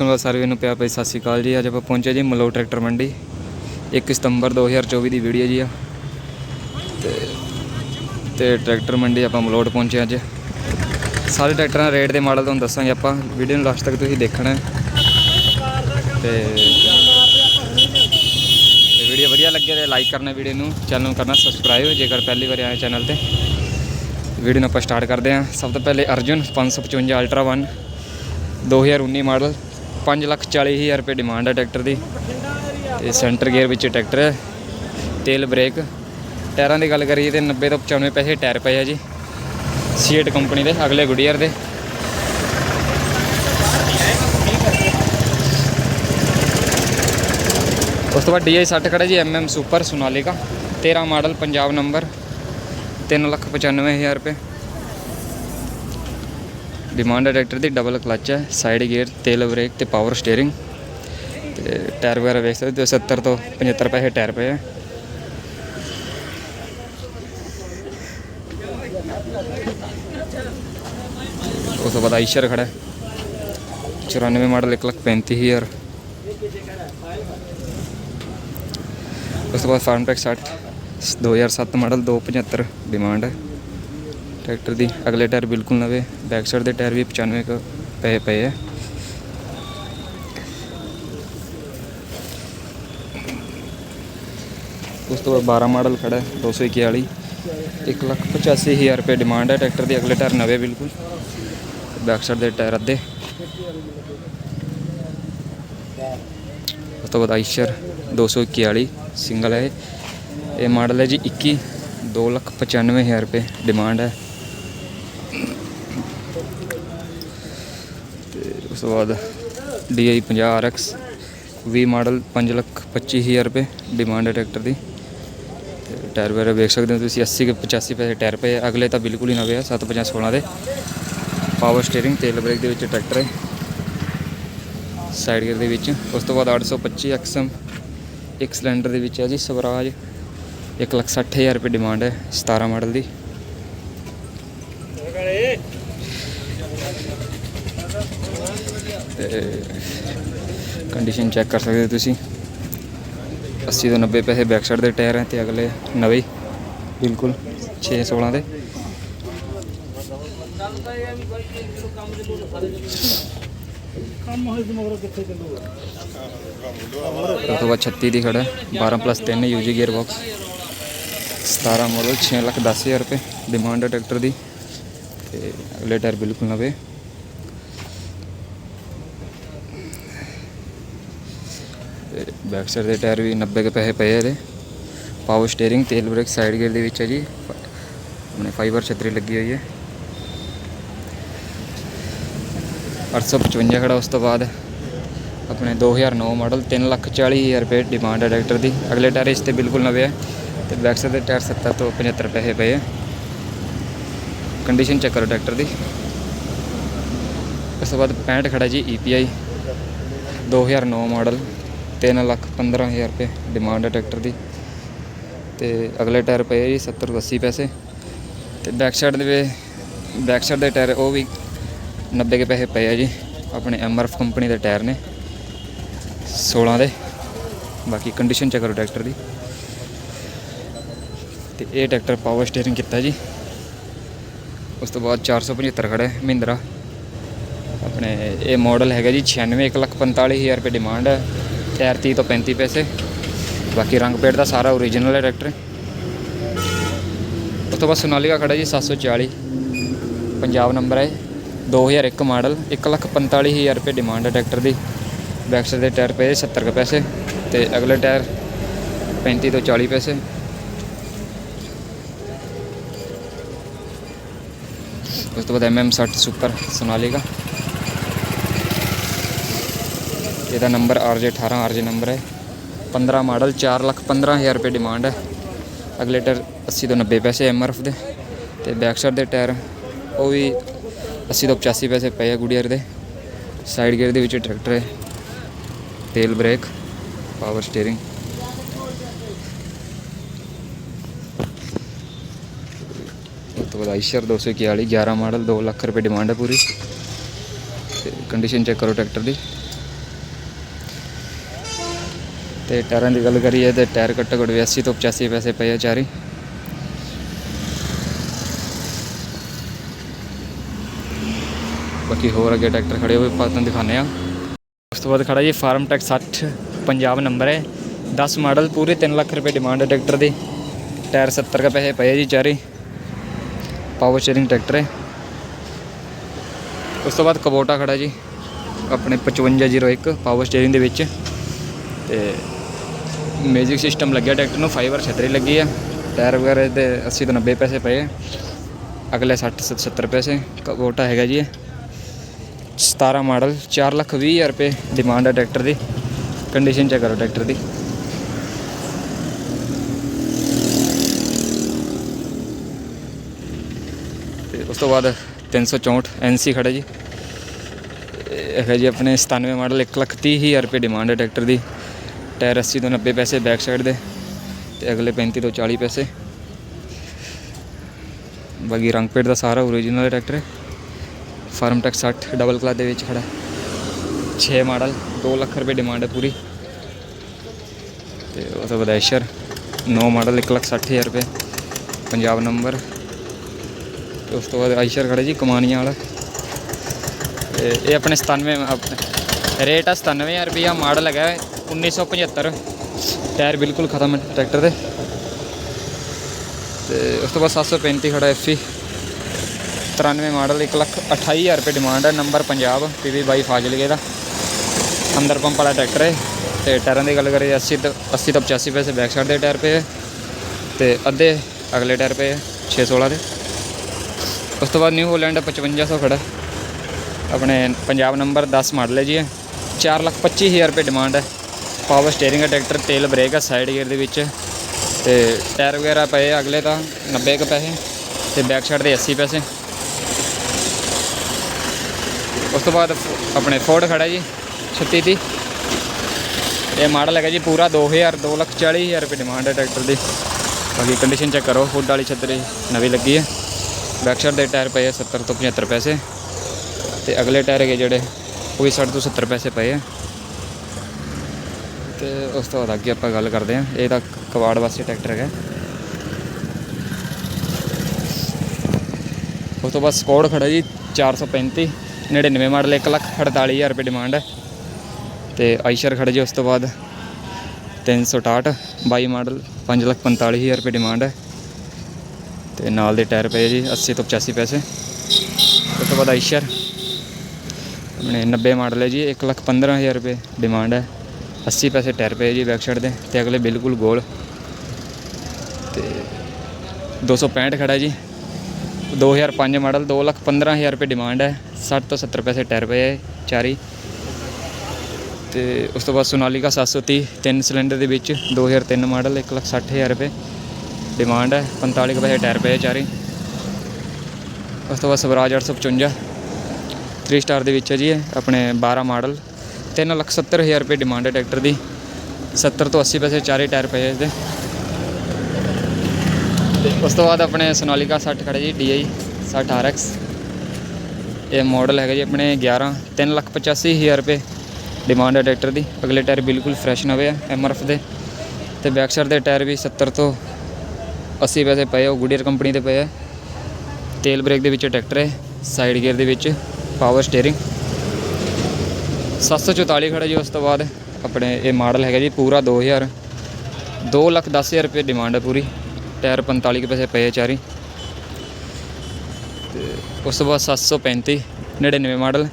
ਦੇਖਣ ਵਾਲੇ ਸਾਰੇ ਨੂੰ ਪਿਆ ਭਾਈ, ਸਤਿ ਸ਼੍ਰੀ ਅਕਾਲ ਜੀ। ਅੱਜ ਆਪਾਂ ਪਹੁੰਚੇ ਜੀ ਮਲੋ ਟਰੈਕਟਰ ਮੰਡੀ। 1 ਸਤੰਬਰ 2024 ਦੀ ਵੀਡੀਓ ਜੀ ਆ। ਤੇ ਤੇ ਟਰੈਕਟਰ ਮੰਡੀ ਆਪਾਂ ਮਲੋਟ ਪਹੁੰਚੇ ਅੱਜ। ਸਾਰੇ ਟਰੈਕਟਰਾਂ ਦੇ ਰੇਟ ਦੇ ਮਾਡਲ ਤੁਹਾਨੂੰ ਦੱਸਾਂਗੇ ਆਪਾਂ। ਵੀਡੀਓ ਨੂੰ ਲਾਸਟ ਤੱਕ ਤੁਸੀਂ ਦੇਖਣਾ ਹੈ। ਤੇ ਵੀਡੀਓ ਵਧੀਆ ਲੱਗੇ ਤੇ ਲਾਈਕ ਕਰਨਾ ਵੀਡੀਓ ਨੂੰ। ਚੈਨਲ ਨੂੰ ਕਰਨਾ ਸਬਸਕ੍ਰਾਈਬ ਜੇਕਰ ਪਹਿਲੀ ਵਾਰ ਆਏ ਚੈਨਲ ਤੇ। ਵੀਡੀਓ ਨੂੰ ਆਪਾਂ ਸਟਾਰਟ ਕਰਦੇ ਹਾਂ। ਸਭ ਤੋਂ ਪਹਿਲੇ ਅਰਜੁਨ 555 ਅਲਟਰਾ 1 2019 ਮਾਡਲ 540000 ਰੁਪਏ ਡਿਮਾਂਡ ਹੈ ਟਰੈਕਟਰ ਦੀ। ਤੇ ਸੈਂਟਰ ਗੇਅਰ ਵਿੱਚ ਟਰੈਕਟਰ ਹੈ ਤੇਲ ਬ੍ਰੇਕ ਟਾਇਰਾਂ ਦੀ ਗੱਲ ਕਰੀਏ ਤੇ 90 ਤੋਂ 95 ਪੈਸੇ ਟਾਇਰ ਪਏ ਆ ਜੀ। ਸੀਟ ਕੰਪਨੀ ਦੇ ਅਗਲੇ ਗੁਡੀਅਰ ਦੇ। ਉਸ ਤੋਂ ਬਾਅਦ DI 60 ਖੜਾ ਜੀ MM super, Sonalika. 13 model, Punjab number 395000 ਰੁਪਏ। ਡਿਮਾਂਡ ਹੈ ਟਰੈਕਟਰ ਦੀ ਡਬਲ ਕਲਚ ਹੈ ਸਾਈਡ ਗੇਅਰ ਤੇਲ ਬ੍ਰੇਕ ਤੇ ਪਾਵਰ ਸਟੀਅਰਿੰਗ ਤੇ ਟਾਇਰ ਵਗੈਰਾ ਵੇਖ ਸਕਦੇ ਹੋ 70 ਤੋਂ 75 ਪੈਸੇ ਟਾਇਰ ਪਏ ਆ। ਉਸ ਤੋਂ ਬਾਅਦ ਆਈਸ਼ਰ ਖੜਾ ਹੈ। 94 ਮਾਡਲ 135000 ਉਸ ਤੋਂ ਬਾਅਦ ਫਾਰਮ ਟੈਕ 60 2007 ਮਾਡਲ 275 ਡਿਮਾਂਡ ਹੈ। ਟਰੈਕਟਰ ਦੀ। ਅਗਲੇ ਟਾਇਰ ਬਿਲਕੁਲ ਨਵੇਂ ਬੈਕ ਸਾਈਡ ਦੇ ਟਾਇਰ ਵੀ 95 ਕੁ ਪਏ ਪਏ ਹੈ ਉਸ ਤੋਂ ਬਾਅਦ 12 ਮਾਡਲ ਖੜਾ ਹੈ 241 ਇੱਕ ਲੱਖ 85000 ਰੁਪਏ ਡਿਮਾਂਡ ਹੈ ਟਰੈਕਟਰ ਦੀ, ਅਗਲੇ ਟਾਇਰ ਨਵੇਂ ਬਿਲਕੁਲ। ਬੈਕ ਸਾਈਡ ਦੇ ਟਾਇਰ ਅੱਧੇ। ਉਸ ਤੋਂ ਬਾਅਦ ਆਈਸ਼ਰ 241 ਸਿੰਗਲ ਹੈ ਇਹ। ਮਾਡਲ ਹੈ ਜੀ 21 2 ਲੱਖ 95000 ਰੁਪਏ ਡਿਮਾਂਡ ਹੈ। ਉਸ ਤੋਂ ਬਾਅਦ DI 50 RX 20 ਮਾਡਲ 5 ਲੱਖ 25000 ਰੁਪਏ ਡਿਮਾਂਡ ਹੈ ਟਰੈਕਟਰ ਦੀ। ਤੇ ਟਾਇਰ ਵਗੈਰਾ ਵੇਖ ਸਕਦੇ ਹੋ ਤੁਸੀਂ 80 ਕੇ 85 ਪੈਸੇ ਟਾਇਰ ਪਏ ਅਗਲੇ ਤਾਂ ਬਿਲਕੁਲ ਹੀ ਨਵੇਂ ਆ 750 16 ਦੇ। ਪਾਵਰ ਸਟੀਅਰਿੰਗ ਤੇਲ ਬ੍ਰੇਕ ਦੇ ਵਿੱਚ ਟਰੈਕਟਰ ਹੈ। ਸਾਈਡ ਗੇਅਰ ਦੇ ਵਿੱਚ। ਉਸ ਤੋਂ ਬਾਅਦ 825 ਐਕਸਮ ਇੱਕ ਸਿਲੰਡਰ ਦੇ ਵਿੱਚ ਹੈ ਜੀ, ਸਵਰਾਜ। 160000 ਰੁਪਏ ਡਿਮਾਂਡ ਹੈ 17 ਮਾਡਲ ਦੀ। ਕੰਡੀਸ਼ਨ ਚੈੱਕ ਕਰ ਸਕਦੇ ਹੋ ਤੁਸੀਂ। 80 ਤੋਂ 90 ਪੈਸੇ ਬੈਕ ਸਾਈਡ ਦੇ ਟਾਇਰ ਹੈ ਤੇ ਅਗਲੇ ਨਵੇਂ ਬਿਲਕੁਲ। 6 16 ਦੇ। ਕੰਮ ਹੋਏ ਮਗਰ ਕਿੱਥੇ ਚੱਲੂਗਾ ਉਸ ਤੋਂ ਬਾਅਦ 36 ਦੀ ਖੜਾ ਹੈ। 12 ਪਲੱਸ 3 ਯੂਜੀ ਗੇਅਰ ਬਾਕਸ 17 ਮਾਡਲ 6 ਲੱਖ 10000 ਰੁਪਏ। ਡਿਮਾਂਡ ਹੈ ਟਰੈਕਟਰ ਦੀ। ਤੇ ਅਗਲੇ ਟਾਇਰ ਬਿਲਕੁਲ ਨਵੇਂ ਤੇ ਬੈਕ ਸਾਈਡ ਦੇ ਟਾਇਰ ਵੀ 90 ਕੇ ਪੈਸੇ ਪਏ ਇਹਦੇ। ਪਾਵਰ ਸਟੀਅਰਿੰਗ ਤੇਲ ਬ੍ਰੇਕ ਸਾਈਡ ਗੇਅਰ ਦੇ ਵਿੱਚ ਹੈ ਜੀ। ਆਪਣੇ ਫਾਈਬਰ ਛਤਰੀ ਲੱਗੀ ਹੋਈ ਹੈ 855 ਖੜਾ ਉਸ ਤੋਂ ਬਾਅਦ। ਆਪਣੇ 2009 ਮਾਡਲ 340000 ਰੁਪਏ ਡਿਮਾਂਡ ਹੈ ਟਰੈਕਟਰ ਦੀ। ਅਗਲੇ ਟਾਇਰ ਇਸ ਤੇ ਬਿਲਕੁਲ ਨਵੇਂ ਹੈ ਤੇ ਬੈਕ ਸਾਈਡ ਦੇ ਟਾਇਰ 70 ਤੋਂ 75 ਪੈਸੇ ਪਏ ਹੈ ਕੰਡੀਸ਼ਨ ਚੈੱਕ ਕਰੋ ਟਰੈਕਟਰ ਦੀ। ਉਸ ਤੋਂ ਬਾਅਦ 65 ਖੜਾ ਜੀ EPI 2009 ਮਾਡਲ 3 ਲੱਖ 15000 ਰੁਪਏ ਡਿਮਾਂਡ ਹੈ ਟਰੈਕਟਰ ਦੀ। ਤੇ ਅਗਲੇ ਟਾਇਰ ਪਏ ਜੀ 70 ਤੋਂ 80 ਪੈਸੇ। ਤੇ ਬੈਕ ਸਾਈਡ ਦੇ ਬੈਕ ਸਾਈਡ ਦੇ ਟਾਇਰ ਉਹ ਵੀ 90 ਕੇ ਪੈਸੇ ਪਏ ਆ ਜੀ। ਆਪਣੇ ਐਮਆਰਐਫ ਕੰਪਨੀ ਦੇ ਟਾਇਰ ਨੇ। 16 ਦੇ। ਬਾਕੀ ਕੰਡੀਸ਼ਨ ਚੈੱਕ ਕਰੋ ਟਰੈਕਟਰ ਦੀ। ਤੇ ਇਹ ਟਰੈਕਟਰ ਪਾਵਰ ਸਟੀਅਰਿੰਗ ਕੀਤਾ ਜੀ। ਉਸ ਤੋਂ ਬਾਅਦ 475 ਖੜਾ ਹੈ ਮਹਿੰਦਰਾ। ਆਪਣੇ ਇਹ ਮਾਡਲ ਹੈਗਾ ਜੀ 96 145000 ਰੁਪਏ ਡਿਮਾਂਡ ਹੈ। ਟਾਇਰ 30 ਤੋਂ 35 ਪੈਸੇ। ਬਾਕੀ ਰੰਗ ਪੇਟ ਦਾ ਸਾਰਾ ਓਰੀਜਨਲ ਹੈ ਟਰੈਕਟਰ ਉਸ ਤੋਂ ਬਾਅਦ ਸੋਨਾਲੀਕਾ ਖੜਾ ਜੀ 740 ਪੰਜਾਬ ਨੰਬਰ ਹੈ 2001 ਮਾਡਲ 145000 ਰੁਪਏ ਡਿਮਾਂਡ ਹੈ ਟਰੈਕਟਰ ਦੀ। ਬੈਕ ਸਾਈਡ ਦੇ ਟਾਇਰ ਪਏ 70 ਕੁ ਪੈਸੇ। ਤੇ ਅਗਲੇ ਟਾਇਰ 35 ਤੋਂ 40 ਪੈਸੇ। ਉਸ ਤੋਂ ਬਾਅਦ MM 60 ਸੁਪਰ ਸੋਨਾਲੀਕਾ ਇਹਦਾ ਨੰਬਰ RJ18 RJ ਨੰਬਰ ਹੈ। 15 ਮਾਡਲ 4 ਲੱਖ 15000 ਰੁਪਏ ਡਿਮਾਂਡ ਹੈ। ਅਗਲੇ ਟਾਇਰ 80 ਤੋਂ 90 ਪੈਸੇ MRF ਦੇ ਤੇ ਬੈਕ ਸਾਈਡ ਦੇ ਟਾਇਰ ਉਹ ਵੀ 80 ਤੋਂ 85 ਪੈਸੇ ਪਏ ਆ ਗੁਡੀਅਰ ਦੇ। ਸਾਈਡ ਗੇਅਰ ਦੇ ਵਿੱਚ ਟਰੈਕਟਰ ਹੈ। ਤੇਲ ਬ੍ਰੇਕ ਪਾਵਰ ਸਟੀਅਰਿੰਗ ਉਸ ਤੋਂ ਬਾਅਦ ਆਈਸ਼ਰ 241 11 ਮਾਡਲ 2 ਲੱਖ ਰੁਪਏ ਡਿਮਾਂਡ ਹੈ ਪੂਰੀ। ਤੇ ਕੰਡੀਸ਼ਨ ਚੈੱਕ ਕਰੋ ਟਰੈਕਟਰ ਦੀ। ਤੇ ਟਾਇਰਾਂ ਦੀ ਗੱਲ ਕਰੀਏ ਤੇ ਟਾਇਰ ਘੱਟੋ ਘੱਟ 80 ਤੋਂ 85 ਪੈਸੇ ਪਏ ਆ ਚਾਰੀ। ਬਾਕੀ ਹੋਰ ਅੱਗੇ ਟਰੈਕਟਰ ਖੜੇ ਹੋਏ ਆਪਾਂ ਤੁਹਾਨੂੰ ਦਿਖਾਉਂਦੇ ਆ ਉਸ ਤੋਂ ਬਾਅਦ ਖੜਾ ਜੀ ਫਾਰਮ ਟੈਕ 60 ਪੰਜਾਬ ਨੰਬਰ ਹੈ। 10 ਮਾਡਲ, ਪੂਰੇ 3 ਲੱਖ ਰੁਪਏ ਡਿਮਾਂਡ ਹੈ ਟਰੈਕਟਰ ਦੀ। ਟਾਇਰ 70 का ਪੈਸੇ ਪਏ ਜੀ ਚਾਰੇ। ਪਾਵਰ ਸ਼ੇਅਰਿੰਗ ਟਰੈਕਟਰ ਹੈ। ਉਸ ਤੋਂ ਬਾਅਦ ਕਬੋਟਾ ਖੜਾ ਜੀ, ਆਪਣੇ 5501 ਪਾਵਰ ਸਟੀਅਰਿੰਗ ਦੇ ਵਿੱਚ। ਤੇ ਮਿਊਜ਼ਿਕ ਸਿਸਟਮ ਲੱਗਿਆ, ਟਰੈਕਟਰ ਨੂੰ ਫਾਈਬਰ ਛਤਰੀ ਲੱਗੀ ਆ। ਟਾਇਰ ਵਗੈਰਾ 'ਤੇ 80 ਤੋਂ 90 ਪੈਸੇ ਪਏ ਅਗਲੇ 60 ਸ- 70 ਪੈਸੇ ਕਬੋਟਾ ਹੈਗਾ ਜੀ ਇਹ। 17 ਮਾਡਲ 4 ਲੱਖ 20 ਹਜ਼ਾਰ ਰੁਪਏ ਡਿਮਾਂਡ ਹੈ ਟਰੈਕਟਰ ਦੀ। ਕੰਡੀਸ਼ਨ ਚੈੱਕ ਕਰੋ ਟਰੈਕਟਰ ਦੀ। ਤੇ ਉਸ ਤੋਂ ਬਾਅਦ 364 ਐਨਸੀ ਖੜਾ ਜੀ। ਹੈਗਾ ਜੀ ਆਪਣੇ 97 ਮਾਡਲ 1 ਲੱਖ 30 ਹਜ਼ਾਰ ਰੁਪਏ ਡਿਮਾਂਡ ਹੈ ਟਰੈਕਟਰ ਦੀ। ਟਾਇਰ 80 ਤੋਂ 90 ਪੈਸੇ ਬੈਕ ਸਾਈਡ ਦੇ ਤੇ ਅਗਲੇ 35 ਤੋਂ 40 ਪੈਸੇ। ਬਾਕੀ ਰੰਗ ਪੇਟ ਦਾ ਸਾਰਾ ਓਰੀਜਨਲ ਟਰੈਕਟਰ ਹੈ। ਫਾਰਮ ਟੈਕ 60 ਡਬਲ ਕਲਾਸ ਦੇ ਵਿੱਚ ਖੜਾ। 6 ਮਾਡਲ 2 ਲੱਖ ਰੁਪਏ ਡਿਮਾਂਡ ਹੈ ਪੂਰੀ। ਤੇ ਉਹ ਤੋਂ ਬਾਅਦ ਐਸ਼ਰ 9 ਮਾਡਲ 1 ਲੱਖ 60 ਹਜ਼ਾਰ ਰੁਪਏ। ਪੰਜਾਬ ਨੰਬਰ ਤੇ ਉਸ ਤੋਂ ਬਾਅਦ ਆਈਸ਼ਰ ਖੜਾ ਜੀ, ਕਮਾਨੀਆਂ ਵਾਲਾ। ਤੇ ਇਹ ਆਪਣੇ 97 ਰੇਟ ਆ 97000 ਰੁਪਇਆ ਮਾਡਲ ਹੈਗਾ। 1975 ਟਾਇਰ ਬਿਲਕੁਲ ਖਤਮ ਹੈ ਟਰੈਕਟਰ ਦੇ। ਤੇ ਉਸ ਤੋਂ ਬਾਅਦ 735 ਖੜਾ ਐਫੀ 93 ਮਾਡਲ 1 ਲੱਖ 28000 ਰੁਪਏ ਡਿਮਾਂਡ ਹੈ। ਨੰਬਰ ਪੰਜਾਬ ਪੀਵੀ ਬਾਈ ਫਾਜ਼ਿਲਕੇ ਦਾ। ਅੰਦਰ ਪੰਪ ਵਾਲਾ ਟਰੈਕਟਰ ਹੈ। ਤੇ ਟਾਇਰਾਂ ਦੀ ਗੱਲ ਕਰੀਏ 80 ਤੋਂ 80 ਤੋਂ 85 ਪੈਸੇ ਬੈਕ ਸਾਈਡ ਦੇ ਟਾਇਰ ਪਏ ਹੈ। ਤੇ ਅੱਧੇ ਅਗਲੇ ਟਾਇਰ ਪਏ ਹੈ 616 ਦੇ। ਉਸ ਤੋਂ ਬਾਅਦ ਨਿਊ ਹੋਲੈਂਡ 5500 ਖੜਾ ਆਪਣੇ ਪੰਜਾਬ ਨੰਬਰ 10 ਮਾਡਲ ਹੈ ਜੀ ਇਹ। 4 ਲੱਖ 25000 ਰੁਪਏ ਡਿਮਾਂਡ ਹੈ। ਪਾਵਰ ਸਟੀਅਰਿੰਗ ਹੈ ਟਰੈਕਟਰ ਤੇਲ ਬ੍ਰੇਕ ਹੈ ਸਾਈਡ ਗੇਅਰ ਦੇ ਵਿੱਚ ਤੇ ਟਾਇਰ ਵਗੈਰਾ ਪਏ ਅਗਲੇ ਤਾਂ 90 ਕੁ ਪੈਸੇ ਤੇ ਬੈਕ ਸਾਈਡ ਦੇ 80 ਪੈਸੇ। ਉਸ ਤੋਂ ਬਾਅਦ ਆਪਣੇ ਫੋਰਡ ਖੜਾ ਜੀ 36 ਦੀ ਇਹ ਮਾਡਲ ਹੈਗਾ ਜੀ ਪੂਰਾ 2000 2 ਲੱਖ 40 ਹਜ਼ਾਰ ਰੁਪਏ ਡਿਮਾਂਡ ਹੈ ਟਰੈਕਟਰ ਦੀ। ਬਾਕੀ ਕੰਡੀਸ਼ਨ ਚੈੱਕ ਕਰੋ ਫੁੱਡ ਵਾਲੀ ਛਤਰੀ ਨਵੀਂ ਲੱਗੀ ਹੈ। ਬੈਕ ਸਾਈਡ ਦੇ ਟਾਇਰ ਪਏ ਆ 70 ਤੋਂ 75 ਪੈਸੇ ਤੇ ਅਗਲੇ ਟਾਇਰ ਹੈਗੇ ਜਿਹੜੇ, ਉਹ ਵੀ 60 ਤੋਂ 70 ਪੈਸੇ ਪਏ ਆ। ਤੇ ਉਸ ਤੋਂ ਬਾਅਦ ਅੱਗੇ ਆਪਾਂ ਗੱਲ ਕਰਦੇ ਹਾਂ। ਇਹ ਤਾਂ ਕਵਾੜ ਵਾਸਤੇ ਟਰੈਕਟਰ ਹੈਗਾ। ਉਸ ਤੋਂ ਬਾਅਦ ਸਕੋਡ ਖੜਾ ਜੀ 435 99 ਮਾਡਲ 1 ਲੱਖ 48000 ਰੁਪਏ ਡਿਮਾਂਡ ਹੈ। ਤੇ ਆਈਸ਼ਰ ਖੜਾ ਜੀ, ਉਸ ਤੋਂ ਬਾਅਦ 368 22 ਮਾਡਲ 5 ਲੱਖ 45000 ਰੁਪਏ ਡਿਮਾਂਡ ਹੈ। ਤੇ ਨਾਲ ਦੇ ਟਾਇਰ ਪਏ ਜੀ 80 ਤੋਂ 85 ਪੈਸੇ। ਉਸ ਤੋਂ ਬਾਅਦ ਆਈਸ਼ਰ ਆਪਣੇ 90 ਮਾਡਲ ਹੈ ਜੀ 1 ਲੱਖ 15000 ਰੁਪਏ ਡਿਮਾਂਡ ਹੈ। 80 ਪੈਸੇ ਟਾਇਰ ਪਏ ਜੀ ਬੈਕ ਸਾਈਡ ਦੇ ਤੇ ਅਗਲੇ ਬਿਲਕੁਲ ਗੋਲ। ਤੇ 265 ਖੜਾ ਜੀ। 2005 ਮਾਡਲ 2 ਲੱਖ 15000 ਰੁਪਏ ਡਿਮਾਂਡ ਹੈ। 60 ਤੋਂ 70 ਪੈਸੇ ਟਾਇਰ ਪਏ ਹੈ ਚਾਰੀ। ਤੇ ਉਸ ਤੋਂ ਬਾਅਦ ਸੋਨਾਲੀਕਾ 730 ਤਿੰਨ ਸਿਲੰਡਰ ਦੇ ਵਿੱਚ 2003 ਮਾਡਲ 1 ਲੱਖ 60000 ਰੁਪਏ ਡਿਮਾਂਡ ਹੈ। 45 ਕੁ ਪੈਸੇ ਟਾਇਰ ਪਏ ਚਾਰੀ। ਉਸ ਤੋਂ ਬਾਅਦ ਸਵਰਾਜ 855 3 ਸਟਾਰ ਦੇ ਵਿੱਚ ਹੈ ਜੀ ਆਪਣੇ 12 ਮਾਡਲ। 3 ਲੱਖ 70000 ਰੁਪਏ ਡਿਮਾਂਡ ਹੈ ਟਰੈਕਟਰ ਦੀ। 70 ਤੋਂ 80 ਪੈਸੇ ਚਾਰੇ ਟਾਇਰ ਪਏ ਹੈ ਇਹਦੇ ਉਸ ਤੋਂ ਬਾਅਦ ਆਪਣੇ ਸੋਨਾਲੀਕਾ 60 ਖੜਾ ਜੀ DI 60 RX ਇਹ ਮਾਡਲ ਹੈਗਾ ਜੀ ਆਪਣੇ 11 3 ਲੱਖ 85000 ਰੁਪਏ ਡਿਮਾਂਡ ਹੈ ਟਰੈਕਟਰ ਦੀ। ਅਗਲੇ ਟਾਇਰ ਬਿਲਕੁਲ ਫਰੈਸ਼ ਨਵੇਂ ਆ MRF ਦੇ। ਤੇ ਬੈਕ ਸਾਈਡ ਦੇ ਟਾਇਰ ਵੀ 70 ਤੋਂ 80 ਪੈਸੇ ਪਏ ਉਹ ਗੁਡੀਅਰ ਕੰਪਨੀ ਦੇ ਪਏ ਆ। ਤੇਲ ਬ੍ਰੇਕ ਦੇ ਵਿੱਚ ਟਰੈਕਟਰ ਹੈ ਸਾਈਡ ਗੇਅਰ ਦੇ ਵਿੱਚ ਪਾਵਰ ਸਟੀਅਰਿੰਗ 744 ਖੜਾ ਜੀ ਉਸ ਤੋਂ ਬਾਅਦ ਆਪਣੇ ਇਹ ਮਾਡਲ ਹੈਗਾ ਜੀ, ਪੂਰਾ 2000 2 ਲੱਖ 10000 ਰੁਪਏ ਡਿਮਾਂਡ ਹੈ ਪੂਰੀ। ਟਾਇਰ 45 ਕੁ ਪੈਸੇ ਪਏ ਚਾਰੀ। ਤੇ ਉਸ ਤੋਂ ਬਾਅਦ 735 99 ਮਾਡਲ।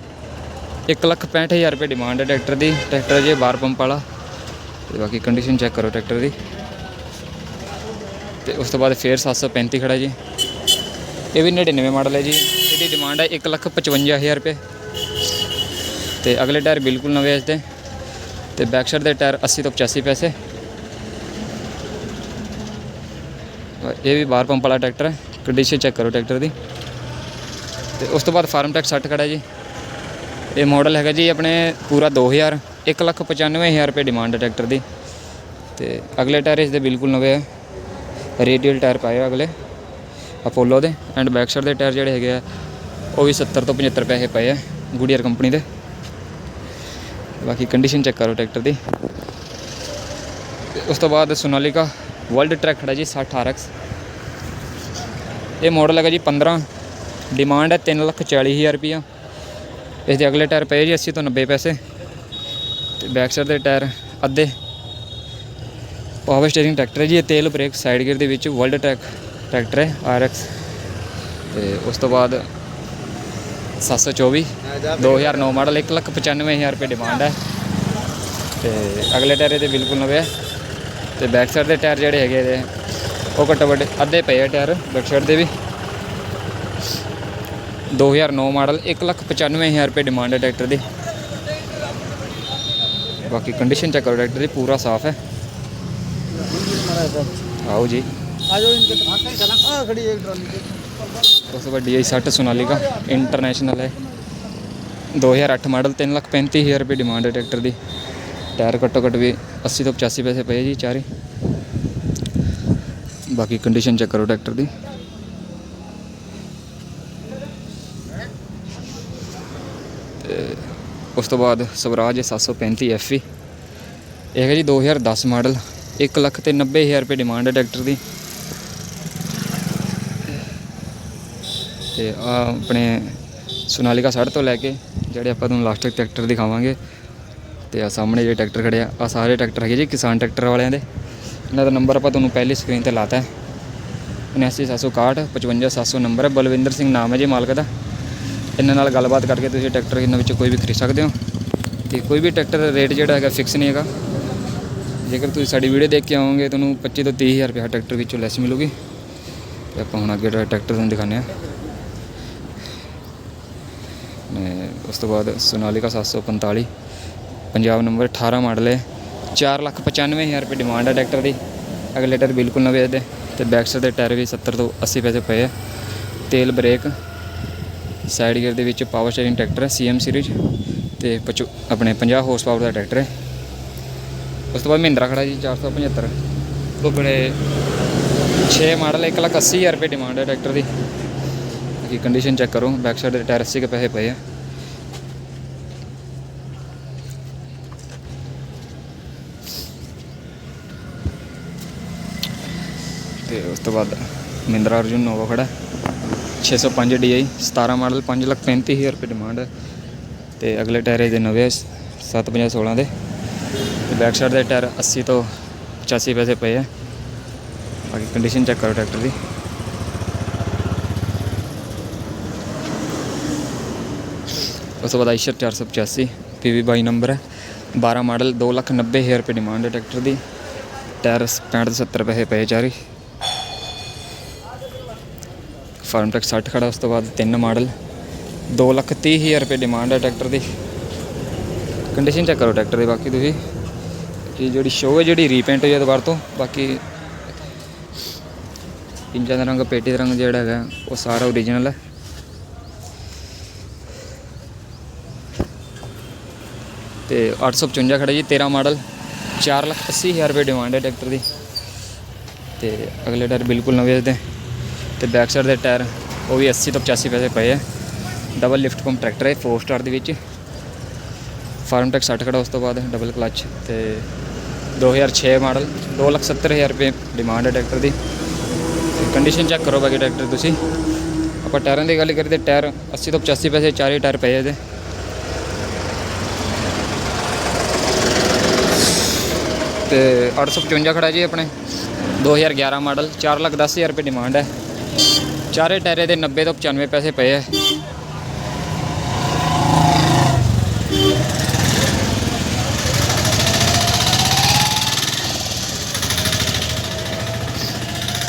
1 ਲੱਖ 65000 ਰੁਪਏ ਡਿਮਾਂਡ ਹੈ ਟਰੈਕਟਰ ਦੀ। ਟਰੈਕਟਰ ਜੇ ਬਾਰ ਪੰਪ ਵਾਲਾ। ਤੇ ਬਾਕੀ ਕੰਡੀਸ਼ਨ ਚੈੱਕ ਕਰੋ ਟਰੈਕਟਰ ਦੀ। ਤੇ ਉਸ ਤੋਂ ਬਾਅਦ ਫੇਰ 735 ਖੜਾ ਜੀ। ਇਹ ਵੀ 99 ਮਾਡਲ ਹੈ ਜੀ। ਇਹਦੀ ਡਿਮਾਂਡ ਹੈ 1 ਲੱਖ 55000 ਰੁਪਏ। ਤੇ ਅਗਲੇ ਟਾਇਰ ਬਿਲਕੁਲ ਨਵੇਂ ਇਸ ਦੇ ਤੇ ਬੈਕ ਸਾਈਡ ਦੇ ਟਾਇਰ 80 ਤੋਂ 85 ਪੈਸੇ। ਇਹ ਵੀ ਬਾਹਰ ਪੰਪ ਵਾਲਾ ਟਰੈਕਟਰ ਹੈ ਕੰਡੀਸ਼ਨ ਚੈੱਕ ਕਰੋ ਟਰੈਕਟਰ ਦੀ। ਤੇ ਉਸ ਤੋਂ ਬਾਅਦ ਫਾਰਮ ਟੈਕ 60 ਖੜਾ ਜੀ। ਇਹ ਮਾਡਲ ਹੈਗਾ ਜੀ ਆਪਣੇ ਪੂਰਾ 2000 1 ਲੱਖ 95000 ਰੁਪਏ ਡਿਮਾਂਡ ਹੈ ਟਰੈਕਟਰ ਦੀ। ਤੇ ਅਗਲੇ ਟਾਇਰ ਇਸ ਦੇ ਬਿਲਕੁਲ ਨਵੇਂ ਹੈ। ਰੇਡੀਅਲ ਟਾਇਰ ਪਾਏ ਆ ਅਗਲੇ ਅਪੋਲੋ ਦੇ। ਐਂਡ ਬੈਕ ਸਾਈਡ ਦੇ ਟਾਇਰ ਜਿਹੜੇ ਹੈਗੇ ਆ, ਉਹ ਵੀ 70 ਤੋਂ 75 ਪੈਸੇ ਪਏ ਆ ਗੁਡੀਅਰ ਕੰਪਨੀ ਦੇ। ਬਾਕੀ ਕੰਡੀਸ਼ਨ ਚੈੱਕ ਕਰੋ ਟਰੈਕਟਰ ਦੀ। ਤੇ ਉਸ ਤੋਂ ਬਾਅਦ ਸੋਨਾਲੀਕਾ ਵਰਲਡ ਟਰੈਕ ਖੜਾ ਜੀ 60 RX ਇਹ ਮਾਡਲ ਹੈਗਾ ਜੀ 15 ਡਿਮਾਂਡ ਹੈ 340000 ਰੁਪਿਆ ਇਸ ਦੇ ਅਗਲੇ ਟਾਇਰ ਪਏ ਜੀ 80 ਤੋਂ 90 ਪੈਸੇ। ਤੇ ਬੈਕ ਸਾਈਡ ਦੇ ਟਾਇਰ ਅੱਧੇ। ਪਾਵਰ ਸਟੀਅਰਿੰਗ ਟਰੈਕਟਰ ਹੈ ਜੀ, ਇਹ ਤੇਲ ਬ੍ਰੇਕ ਸਾਈਡ ਗੇਅਰ ਦੇ ਵਿੱਚ ਵਰਲਡ ਟਰੈਕ ਟਰੈਕਟਰ ਹੈ RX ਤੇ ਉਸ ਤੋਂ ਬਾਅਦ 724 2009 ਮਾਡਲ 195000 ਰੁਪਏ ਡਿਮਾਂਡ ਹੈ। ਤੇ ਅਗਲੇ ਟਾਇਰ ਇਹਦੇ ਬਿਲਕੁਲ ਨਵੇਂ ਹੈ ਤੇ ਬੈਕ ਸਾਈਡ ਦੇ ਟਾਇਰ ਜਿਹੜੇ ਹੈਗੇ ਇਹਦੇ, ਉਹ ਘੱਟੋ ਘੱਟ ਅੱਧੇ ਪਏ ਆ ਟਾਇਰ ਬੈਕ ਸਾਈਡ ਦੇ ਵੀ। 2009 ਮਾਡਲ 195000 ਰੁਪਏ ਡਿਮਾਂਡ ਹੈ ਟਰੈਕਟਰ ਦੀ। ਬਾਕੀ ਕੰਡੀਸ਼ਨ ਚੈੱਕ ਕਰੋ, ਟਰੈਕਟਰ ਦੀ ਪੂਰਾ ਸਾਫ਼ ਹੈ। ਆਓ ਜੀ। ਆ ਇਨਕੇ ਆ ਖੜੀ ਇੱਕ ਟਰਾਲੀ ਉਸ ਤੋਂ ਹੈ DI 60 ਸੋਨਾਲੀਕਾ ਇੰਟਰਨੈਸ਼ਨਲ ਹੈ। 2008 ਮਾਡਲ 335000 ਰੁਪਏ ਡਿਮਾਂਡ ਹੈ ਟਰੈਕਟਰ ਦੀ। ਟਾਇਰ ਘੱਟੋ ਘੱਟ ਵੀ 80 ਤੋਂ 85 ਪੈਸੇ ਪਏ ਜੀ ਚਾਰੇ। ਬਾਕੀ ਕੰਡੀਸ਼ਨ ਚੈੱਕ ਕਰੋ ਟਰੈਕਟਰ ਦੀ। ਉਸ ਤੋਂ ਬਾਅਦ ਸਵਰਾਜ 735 FE ਇਹ ਹੈ ਜੀ 2010 ਮਾਡਲ 1 ਲੱਖ ਤੇ 90000 ਰੁਪਏ ਡਿਮਾਂਡ ਹੈ ਟਰੈਕਟਰ ਦੀ। ਤੇ ਆ ਆਪਣੇ ਸੋਨਾਲੀਕਾ 60 ਤੋਂ ਲੈ ਕੇ ਜਿਹੜੇ ਆਪਾਂ ਤੁਹਾਨੂੰ ਲਾਸਟ ਤੱਕ ਟਰੈਕਟਰ ਦਿਖਾਵਾਂਗੇ ਤੇ ਆ ਸਾਹਮਣੇ ਜਿਹੜੇ ਟਰੈਕਟਰ ਖੜੇ ਆ ਆ ਸਾਰੇ ਟਰੈਕਟਰ ਹੈਗੇ ਜੀ, ਕਿਸਾਨ ਟਰੈਕਟਰ ਵਾਲਿਆਂ ਦੇ। ਇਹਨਾਂ ਦਾ ਨੰਬਰ ਆਪਾਂ ਤੁਹਾਨੂੰ ਪਹਿਲੀ ਸਕਰੀਨ ਤੇ ਲਾਤਾ ਹੈ। 79761 55700 ਨੰਬਰ ਹੈ। ਬਲਵਿੰਦਰ ਸਿੰਘ ਨਾਮ ਹੈ ਜੀ ਮਾਲਕ ਦਾ। ਇਹਨਾਂ ਨਾਲ ਗੱਲਬਾਤ ਕਰਕੇ ਤੁਸੀਂ ਟਰੈਕਟਰ ਇਹਨਾਂ ਵਿੱਚੋਂ ਕੋਈ ਵੀ ਖਰੀਦ ਸਕਦੇ ਹੋ। ਤੇ ਕੋਈ ਵੀ ਟਰੈਕਟਰ ਦਾ ਰੇਟ ਜਿਹੜਾ ਹੈਗਾ ਫਿਕਸ ਨਹੀਂ ਹੈਗਾ। ਜੇਕਰ ਤੁਸੀਂ ਸਾਡੀ ਵੀਡੀਓ ਦੇਖ ਕੇ ਆਓਗੇ, ਤੁਹਾਨੂੰ 25 ਤੋਂ 30000 ਰੁਪਏ ਟਰੈਕਟਰ ਵਿੱਚੋਂ ਲੈਸ ਮਿਲੂਗੀ। ਤੇ ਆਪਾਂ ਹੁਣ ਅੱਗੇ ਟਰੈਕਟਰ ਤੁਹਾਨੂੰ ਦਿਖਾਉਂਦੇ ਹਾਂ ਨੇ ਉਸ ਤੋਂ ਬਾਅਦ ਸੋਨਾਲੀਕਾ 745 ਪੰਜਾਬ ਨੰਬਰ 18 ਮਾਡਲ ਹੈ। 495000 ਰੁਪਏ ਡਿਮਾਂਡ ਹੈ ਟਰੈਕਟਰ ਦੀ। ਅਗਲੇ ਟਾਇਰ ਬਿਲਕੁਲ ਨਵੇਂ ਇਹਦੇ ਤੇ ਬੈਕ ਸਾਈਡ ਦੇ ਟਾਇਰ ਵੀ 70 ਤੋਂ 80 ਪੈਸੇ ਪਏ ਆ। ਤੇਲ ਬ੍ਰੇਕ ਸਾਈਡ ਗੇਅਰ ਦੇ ਵਿੱਚ ਪਾਵਰ ਸਟੀਅਰਿੰਗ ਟਰੈਕਟਰ ਹੈ ਸੀਐਮ ਸੀਰੀਜ਼ ਤੇ ਪਚੋ- ਆਪਣੇ 50 ਹਾਰਸ ਪਾਵਰ ਦਾ ਟਰੈਕਟਰ ਹੈ। ਉਸ ਤੋਂ ਬਾਅਦ ਮਹਿੰਦਰਾ ਖੜਾ ਜੀ 475 ਉਹ ਬੜੇ 6 ਮਾਡਲ 180000 ਰੁਪਏ ਡਿਮਾਂਡ ਹੈ ਟਰੈਕਟਰ ਦੀ। ਬਾਕੀ ਕੰਡੀਸ਼ਨ ਚੈੱਕ ਕਰੋ। ਬੈਕ ਸਾਈਡ ਦੇ ਟਾਇਰ 80 ਕੇ ਪੈਸੇ ਪਏ ਆ। ਉਸ ਤੋਂ ਬਾਅਦ ਮਹਿੰਦਰਾ ਅਰਜੁਨ ਨੋਵਾ ਖੜਾ 605 DI 17 ਮਾਡਲ 535000 ਰੁਪਏ ਡਿਮਾਂਡ ਹੈ। ਤੇ ਅਗਲੇ ਟਾਇਰ ਇਹਦੇ ਨਵੇਂ 750 16 ਦੇ। ਤੇ ਬੈਕ ਸਾਈਡ ਦੇ ਟਾਇਰ 80 ਤੋਂ 85 ਪੈਸੇ ਪਏ ਆ ਬਾਕੀ ਕੰਡੀਸ਼ਨ ਚੈੱਕ ਕਰੋ ਟਰੈਕਟਰ ਦੀ। ਉਸ ਤੋਂ ਬਾਅਦ ਆਈਸ਼ਰ 485 PV 22 ਨੰਬਰ ਹੈ। 12 ਮਾਡਲ 290000 ਰੁਪਏ ਡਿਮਾਂਡ ਹੈ ਟਰੈਕਟਰ ਦੀ। ਟਾਇਰ 65 ਤੋਂ 70 ਪੈਸੇ ਪਏ ਚਾਰੀ ਫਾਰਮ ਟੈਕ 60 ਖੜਾ, ਉਸ ਤੋਂ ਬਾਅਦ ਤਿੰਨ ਮਾਡਲ। 230000 ਰੁਪਏ ਡਿਮਾਂਡ ਹੈ ਟਰੈਕਟਰ ਦੀ। ਕੰਡੀਸ਼ਨ ਚੈੱਕ ਕਰੋ ਟਰੈਕਟਰ ਦੀ ਬਾਕੀ ਤੁਸੀਂ। ਕਿ ਜਿਹੜੀ ਸ਼ੋਅ ਹੈ, ਜਿਹੜੀ ਰੀਪੇਂਟ ਹੋਈ ਹੈ ਦੁਬਾਰਾ ਤੋਂ, ਬਾਕੀ ਪਿੰਜਾਂ ਦਾ ਰੰਗ, ਪੇਟੀ ਦਾ ਰੰਗ ਜਿਹੜਾ ਹੈਗਾ, ਉਹ ਸਾਰਾ ਓਰੀਜਨਲ ਹੈ। ਤੇ 855 ਖੜਾ ਜੀ 13 ਮਾਡਲ 480000 ਰੁਪਏ ਡਿਮਾਂਡ ਹੈ ਟਰੈਕਟਰ ਦੀ। ਤੇ ਅਗਲੇ ਟਾਇਰ ਬਿਲਕੁਲ ਨਵੇਂ ਦੇ ਤੇ ਬੈਕ ਸਾਈਡ ਦੇ ਟਾਇਰ ਉਹ ਵੀ 80 ਤੋਂ 85 ਪੈਸੇ ਪਏ ਆ। ਡਬਲ ਲਿਫਟ ਪੰਪ ਟਰੈਕਟਰ ਹੈ 4 ਸਟਾਰ ਦੇ ਵਿੱਚ। ਫਾਰਮ ਟੈਕ 60 ਖੜਾ ਉਸ ਤੋਂ ਬਾਅਦ ਡਬਲ ਕਲਚ ਤੇ 2006 ਮਾਡਲ 270000 ਰੁਪਏ ਡਿਮਾਂਡ ਹੈ ਟਰੈਕਟਰ ਦੀ। ਕੰਡੀਸ਼ਨ ਚੈੱਕ ਕਰੋ ਬਾਕੀ ਟਰੈਕਟਰ ਤੁਸੀਂ। ਆਪਾਂ ਟਾਇਰਾਂ ਦੀ ਗੱਲ ਕਰੀਏ ਤੇ ਟਾਇਰ 80 ਤੋਂ 85 ਪੈਸੇ ਚਾਰੇ ਟਾਇਰ ਪਏ ਆ ਇਹਦੇ। ਤੇ 855 ਖੜਾ ਜੀ ਆਪਣੇ। 2011 ਮਾਡਲ 4 ਲੱਖ 10000 ਰੁਪਏ ਡਿਮਾਂਡ ਹੈ। ਚਾਰੇ ਟਾਇਰੇ ਦੇ 90 ਤੋਂ 95 ਪੈਸੇ ਪਏ ਆ।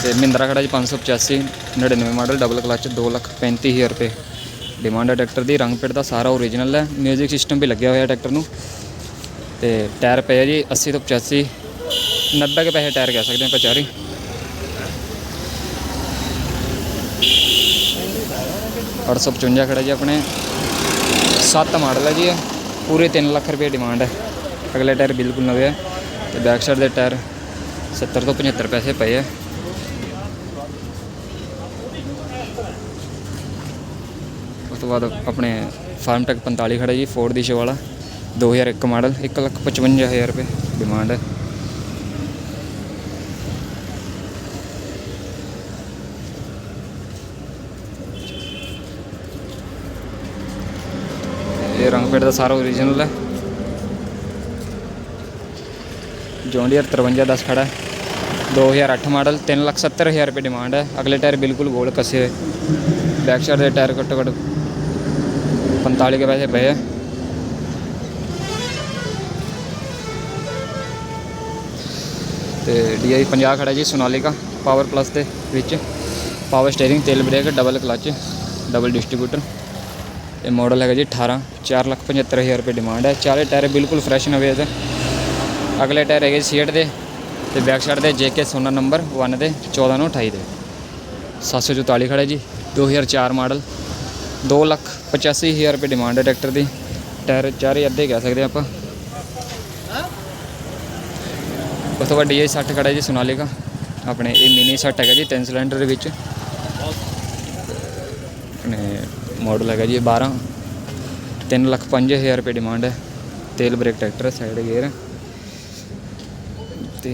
ਤੇ ਮਹਿੰਦਰਾ ਖੜਾ ਜੀ 585 99 ਮਾਡਲ ਡਬਲ ਕਲਚ 2 ਲੱਖ 35000 ਰੁਪਏ। ਡਿਮਾਂਡ ਹੈ ਟਰੈਕਟਰ ਦੀ, ਰੰਗ ਪਿੰਡ ਦਾ ਸਾਰਾ ਓਰੀਜਨਲ ਹੈ 뮤직 ਸਿਸਟਮ ਵੀ ਲੱਗਿਆ ਹੋਇਆ ਟਰੈਕਟਰ ਨੂੰ। ਤੇ ਟਾਇਰ ਪਏ ਜੀ 80 ਤੋਂ 85 90 ਕੇ ਪੈਸੇ ਟਾਇਰ ਕਹਿ ਸਕਦੇ ਆ ਪਚਾਰੀ 855 ਖੜਾ ਜੀ ਆਪਣੇ। ਸੱਤ ਮਾਡਲ ਹੈ ਜੀ ਪੂਰੇ 3 ਲੱਖ ਰੁਪਏ ਡਿਮਾਂਡ ਹੈ ਅਗਲੇ ਟਾਇਰ ਬਿਲਕੁਲ ਨਵੇਂ ਹੈ ਤੇ ਬੈਕ ਸਾਈਡ ਦੇ ਟਾਇਰ 70 ਤੋਂ 75 ਪੈਸੇ ਪਏ ਹੈ ਉਸ ਤੋਂ ਬਾਅਦ ਆਪਣੇ ਫਾਰਮ ਟੈਕ 45 ਖੜਾ ਜੀ ਫੋਰ ਦੀ ਸ਼ੋ ਵਾਲਾ। 2001 ਮਾਡਲ 1 ਲੱਖ 55000 ਰੁਪਏ ਡਿਮਾਂਡ ਹੈ ਬੋਨਫਿਟ ਦਾ ਸਾਰਾ ਓਰੀਜਨਲ ਹੈ। ਜੌਂਡੀਅਰ 5310 ਖੜਾ ਹੈ। 2008 ਮਾਡਲ 370000 ਰੁਪਏ ਡਿਮਾਂਡ ਹੈ। ਅਗਲੇ ਟਾਇਰ ਬਿਲਕੁਲ ਗੋਲ ਕੱਸੇ ਹੋਏ। ਬੈਕ ਸਾਈਡ ਦੇ ਟਾਇਰ ਘੱਟੋ ਘੱਟ 45 ਕੇ ਪੈਸੇ ਪਏ ਆ। ਤੇ DI 50 ਖੜਾ ਜੀ ਸੋਨਾਲੀਕਾ ਪਾਵਰ ਪਲੱਸ ਦੇ ਵਿੱਚ। ਪਾਵਰ ਸਟੀਅਰਿੰਗ ਤੇਲ brake double clutch double distributor ਇਹ ਮਾਡਲ ਹੈਗਾ ਜੀ 18 475000 ਰੁਪਏ ਡਿਮਾਂਡ ਹੈ। ਚਾਰੇ ਟਾਇਰ ਬਿਲਕੁਲ ਫਰੈਸ਼ ਨਵੇਂ ਇਹਦੇ। ਅਗਲੇ ਟਾਇਰ ਹੈਗੇ ਸੀਟ ਦੇ ਤੇ ਬੈਕ ਸਾਈਡ ਦੇ JK ਸੋਨਾ ਨੰਬਰ 1 ਦੇ 14 ਨੂੰ 28 ਦੇ। 744 ਖੜਾ ਜੀ 2004 ਮਾਡਲ 2 ਲੱਖ 85000 ਰੁਪਏ ਡਿਮਾਂਡ ਹੈ ਟਰੈਕਟਰ ਦੀ। ਟਾਇਰ ਚਾਰੇ ਅੱਧੇ ਕਹਿ ਸਕਦੇ ਆਪਾਂ। ਉਸ ਤੋਂ ਬਾਅਦ DI 60 ਖੜਾ ਜੀ ਸੋਨਾਲੀਕਾ। ਆਪਣੇ ਇਹ ਮਿਨੀ 60 ਹੈਗਾ ਜੀ 3 ਸਿਲੰਡਰ ਦੇ ਵਿੱਚ। ਮਾਡਲ ਹੈਗਾ ਜੀ ਇਹ 12 3 ਲੱਖ 5000 ਰੁਪਏ ਡਿਮਾਂਡ ਹੈ। ਤੇਲ ਬ੍ਰੇਕ ਟਰੈਕਟਰ ਸਾਈਡ ਗੇਅਰ ਤੇ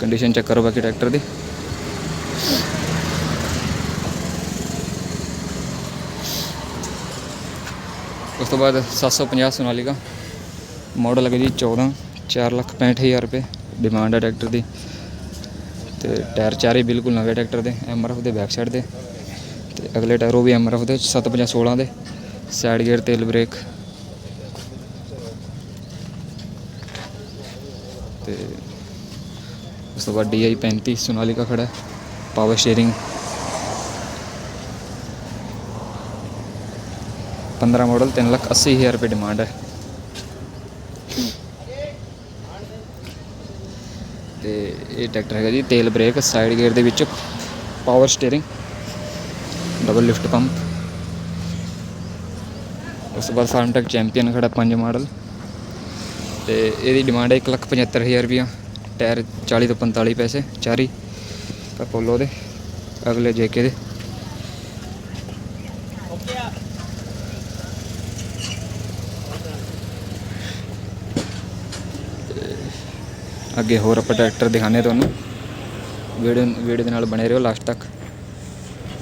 ਕੰਡੀਸ਼ਨ ਚੈੱਕ ਕਰੋ ਬਾਕੀ ਟਰੈਕਟਰ ਦੀ। ਉਸ ਤੋਂ ਬਾਅਦ 750 ਸੋਨਾਲੀਕਾ ਮਾਡਲ ਹੈਗਾ ਜੀ 14 4 ਲੱਖ 65000 ਰੁਪਏ ਡਿਮਾਂਡ ਹੈ ਟਰੈਕਟਰ ਦੀ। ਤੇ ਟਾਇਰ ਚਾਰੇ ਬਿਲਕੁਲ ਨਵੇਂ ਟਰੈਕਟਰ ਦੇ ਐਮਆਰਐਫ ਦੇ ਬੈਕ ਸਾਈਡ ਦੇ। ਅਗਲੇ ਟਾਇਰ, ਉਹ ਵੀ ਐਮਆਰਐਫ ਦੇ 750 16 ਦੇ। ਸਾਈਡ ਗੇਅਰ ਤੇਲ ਬ੍ਰੇਕ ਤੇ ਉਸ ਤੋਂ ਬਾਅਦ DI 35 ਸੋਨਾਲੀਕਾ ਖੜਾ ਹੈ। ਪਾਵਰ ਸਟੀਅਰਿੰਗ 15 ਮਾਡਲ 3 ਲੱਖ 80 ਹਜ਼ਾਰ ਰੁਪਏ ਡਿਮਾਂਡ ਹੈ। ਤੇ ਇਹ ਟਰੈਕਟਰ ਹੈਗਾ ਜੀ ਤੇਲ ਬ੍ਰੇਕ ਸਾਈਡ ਗੇਅਰ ਦੇ ਵਿੱਚ power steering double lift pump ਉਸ ਤੋਂ ਬਾਅਦ ਫਾਰਮ ਟੈਕ ਚੈਂਪੀਅਨ ਖੜਾ 5 ਮਾਡਲ ਤੇ ਇਹਦੀ ਡਿਮਾਂਡ ਹੈ 175000 ਰੁਪਇਆ ਟਾਇਰ 40 ਤੋਂ 45 ਪੈਸੇ, ਚਾਰੀ ਅਪੋਲੋ ਦੇ, ਅਗਲੇ ਜੇਕੇ ਦੇ। ਅੱਗੇ ਹੋਰ ਆਪਾਂ ਟਰੈਕਟਰ ਦਿਖਾਣੇ ਤੁਹਾਨੂੰ। ਵੀਡੀਓ ਵੀਡੀਓ ਦੇ ਨਾਲ ਬਣੇ ਰਹੋ ਲਾਸਟ ਤੱਕ।